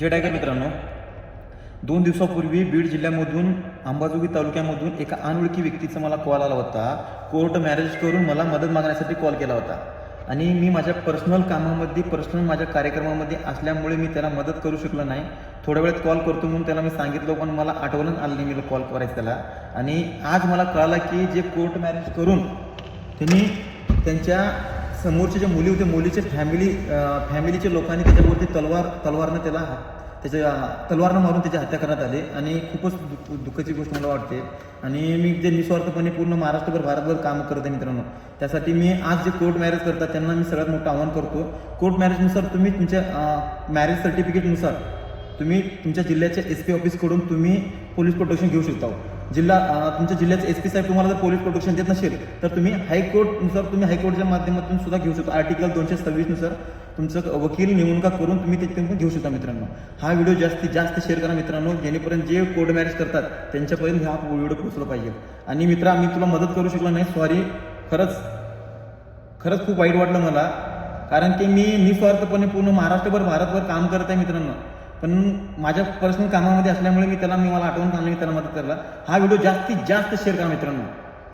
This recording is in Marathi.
जे का मित्रांनो. दोन दिवसापूर्वी बीड जिल्ह्यामधून अंबाजोगी तालुक्यामधून एका अनोळखी व्यक्तीचा मला कॉल आला होता. कोर्ट मॅरेज करून मला मदत मागण्यासाठी कॉल केला होता. आणि मी माझ्या पर्सनल कामामध्ये पर्सनल माझ्या कार्यक्रमामध्ये असल्यामुळे मी त्याला मदत करू शकलो नाही. थोड्या वेळात कॉल करतो म्हणून त्याला मी सांगितलं पण मला आठवणच आलं नाही मी कॉल करायचं त्याला. आणि आज मला कळालं की जे कोर्ट मॅरेज करून त्यांनी त्यांच्या समोरचे जे मुली होते मुलीचे फॅमिली फॅमिलीच्या लोकांनी त्याच्यावरती तलवार तलवारनं त्याला त्याच्या तलवारनं मारून त्याची हत्या करण्यात आली. आणि खूपच दुःख दुःखाची गोष्ट मला वाटते. आणि मी जे निस्वार्थपणे पूर्ण महाराष्ट्रभर भारतभर काम करत आहे मित्रांनो. त्यासाठी मी आज जे कोर्ट मॅरेज करतात त्यांना मी सगळ्यात मोठं आव्हान करतो. कोर्ट मॅरेजनुसार तुम्ही तुमच्या मॅरेज सर्टिफिकेटनुसार तुम्ही तुमच्या जिल्ह्याच्या एस पी ऑफिसकडून तुम्ही पोलीस प्रोटेक्शन घेऊ शकता हो. जिल्हा तुमच्या जिल्ह्याचे एस पी साहेब तुम्हाला जर पोलीस प्रोटेक्शन देत नसेल तर तुम्ही हायकोर्टनुसार तुम्ही हायकोर्टच्या माध्यमातून सुद्धा घेऊ शकता. आर्टिकल दोनशे सव्वीसनुसार तुमचं वकील नेमणुका करून तुम्ही ते घेऊ शकता मित्रांनो. हा व्हिडिओ जास्तीत जास्त शेअर करा मित्रांनो जेणेपर्यंत जे कोर्ट मॅरेज करतात त्यांच्यापर्यंत हा व्हिडिओ पोहोचला पाहिजे. आणि मित्रा मी तुला मदत करू शकलो नाही सॉरी खरंच खरंच खूप वाईट वाटलं मला. कारण की मी निस्वार्थपणे पूर्ण महाराष्ट्रभर भारतभर काम करत आहे मित्रांनो. पण माझ्या पर्सनल कामामध्ये असल्यामुळे मी त्याला मी मला आठवण आणलं मी त्याला मदत करला हा व्हिडिओ जास्तीत जास्त शेअर करा मित्रांनो.